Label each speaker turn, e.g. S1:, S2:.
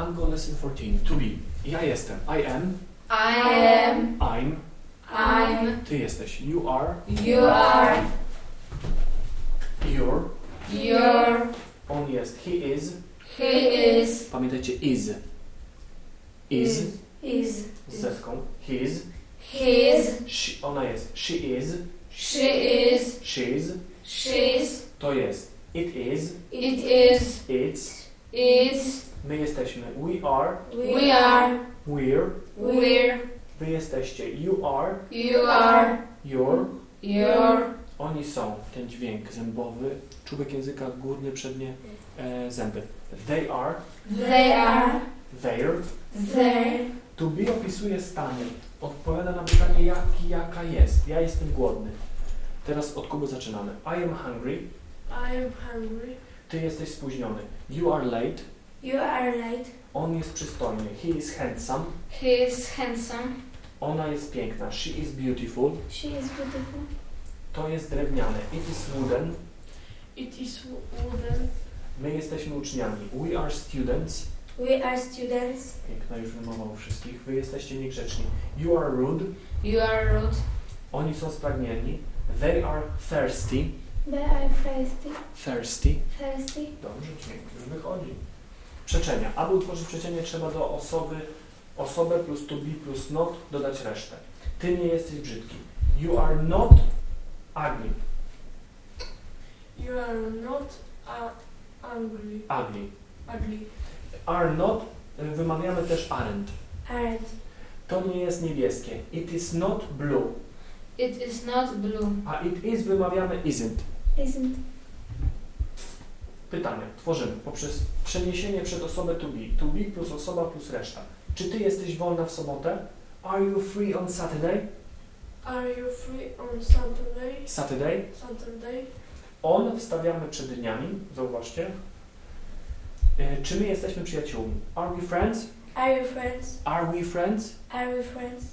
S1: Angle lesson 14. To be. Ja jestem. I am.
S2: I am.
S1: I'm.
S2: I'm.
S1: Ty jesteś. You are.
S2: You are.
S1: You're.
S2: You're.
S1: On jest. He is.
S2: He is.
S1: Pamiętajcie is. Is.
S2: Is.
S1: Z zetką. His.
S2: His.
S1: She, ona jest. She is.
S2: She is.
S1: She's.
S2: She's.
S1: To jest. It is.
S2: It is.
S1: It's.
S2: It's.
S1: My jesteśmy. We are.
S2: We are.
S1: We're.
S2: We're.
S1: Wy jesteście. You are.
S2: You are.
S1: You're.
S2: You're.
S1: Oni są. Ten dźwięk zębowy. Czubek języka, górnie, przednie e, zęby. They are.
S2: They are.
S1: They're.
S2: There.
S1: To be opisuje stany. Odpowiada na pytanie jaki, jaka jest. Ja jestem głodny. Teraz od Kuby zaczynamy. I am hungry.
S3: I am hungry.
S1: Ty jesteś spóźniony. You are late.
S3: You are late.
S1: On jest przystojny. He is handsome.
S2: He is handsome.
S1: Ona jest piękna. She is beautiful.
S3: She is beautiful.
S1: To jest drewniane. It is wooden.
S3: It is wooden.
S1: My jesteśmy uczniami. We are students.
S3: We are students.
S1: Piękna już wymowa wszystkich. Wy jesteście niegrzeczni. You are rude.
S2: You are rude.
S1: Oni są spragnieni. They are thirsty.
S3: They are thirsty.
S1: Thirsty.
S3: Thirsty.
S1: Dobrze, dźwięk już wychodzi. Przeczenia. Aby utworzyć przeczenie trzeba do osoby, osobę plus to be plus not dodać resztę. Ty nie jesteś brzydki. You are not ugly.
S3: You are not angry.
S1: Ugly.
S3: Ugly.
S1: Are not wymawiamy też aren't.
S3: Aren't.
S1: To nie jest niebieskie. It is not blue.
S2: It is not blue.
S1: A it is wymawiamy isn't.
S3: Isn't.
S1: Pytanie. Tworzymy poprzez przeniesienie przed osobę to be. To be plus osoba plus reszta. Czy ty jesteś wolna w sobotę? Are you free on Saturday?
S3: Are you free on Saturday?
S1: Saturday.
S3: Saturday.
S1: On wstawiamy przed dniami, zauważcie. Y, Czy my jesteśmy przyjaciółmi? Are we friends?
S3: Are you friends?
S1: Are we friends?
S3: Are we friends?